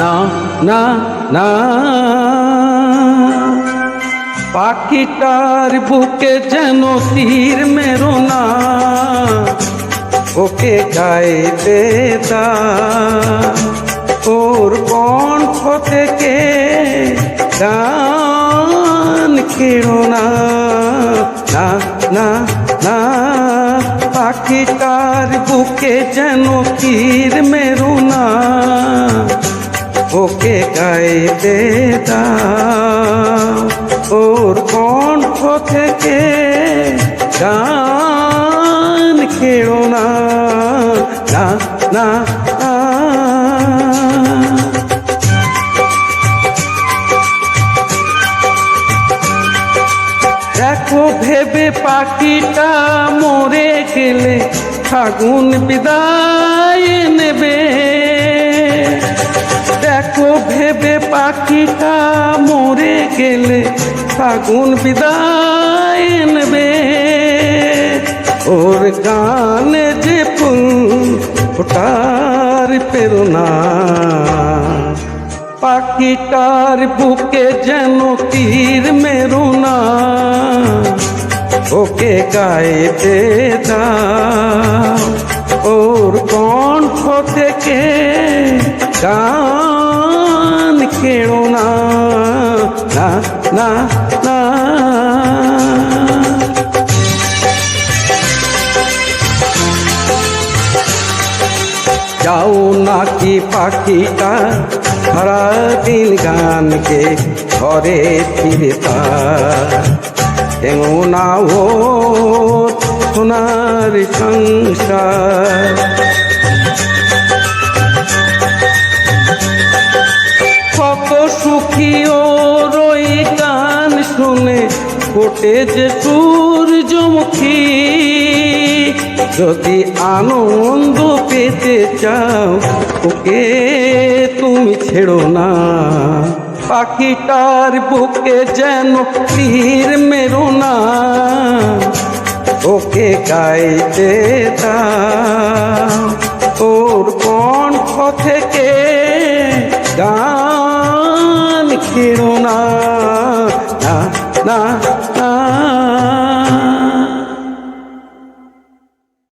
না না না। পাখিটার বুকে যেন তীর মেরো না। ওকে গাইতে দা। ওর কণ্ঠ থেকে গান কেড়ো না। না না না। পাখিটার বুকে যেন তীর মেরো না। ওকে গাইতে ওর কণ্ঠ থেকে গান খেড়ো না না। দেখো ভেবে পাখিটা মরে গেলে ফাগুন বিদায় পাখিটা মরে গেলে ফাগুন বিদায় নেবে। ওর গানে যে ফুল ফোটার পেরোনা পাখিটার বুকে যেন তীর মেরো না ওকে গাইতে দাও ওর কণ্ঠ থেকে গান কেড়ো না না না না। যাও নাকি পাখিটা সারাদিন গানকে ঘরে ফিরে কেমন ও সোনার সংসার? ফোটে যে সূর্যমুখী। যদি আনন্দ পেতে চাও, ওকে তুমি ছেড়ো না। পাখিটার বুকে যেন তীর মেরো না। ওকে গাইতে ওর কণ্ঠ থেকে গান খেড়ো না না